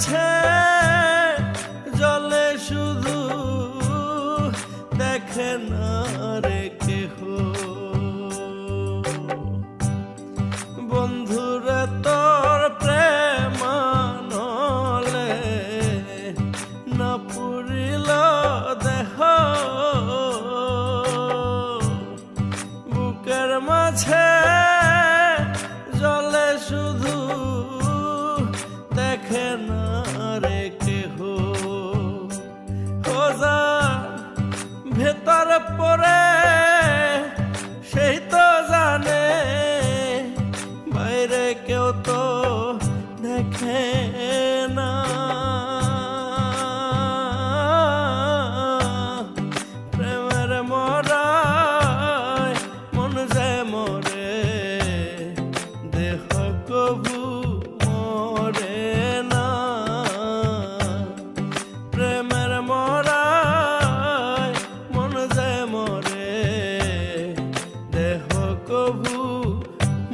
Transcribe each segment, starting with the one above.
মাঝে জলে শুধু দেখে না রে কেহ। ভেতর পরে সেই তো জানে বাইরে কেউ তো দেখে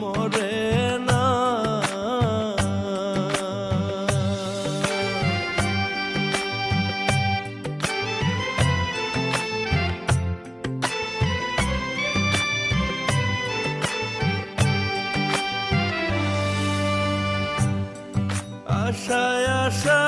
মরে না। আশায় আশায়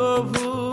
কভু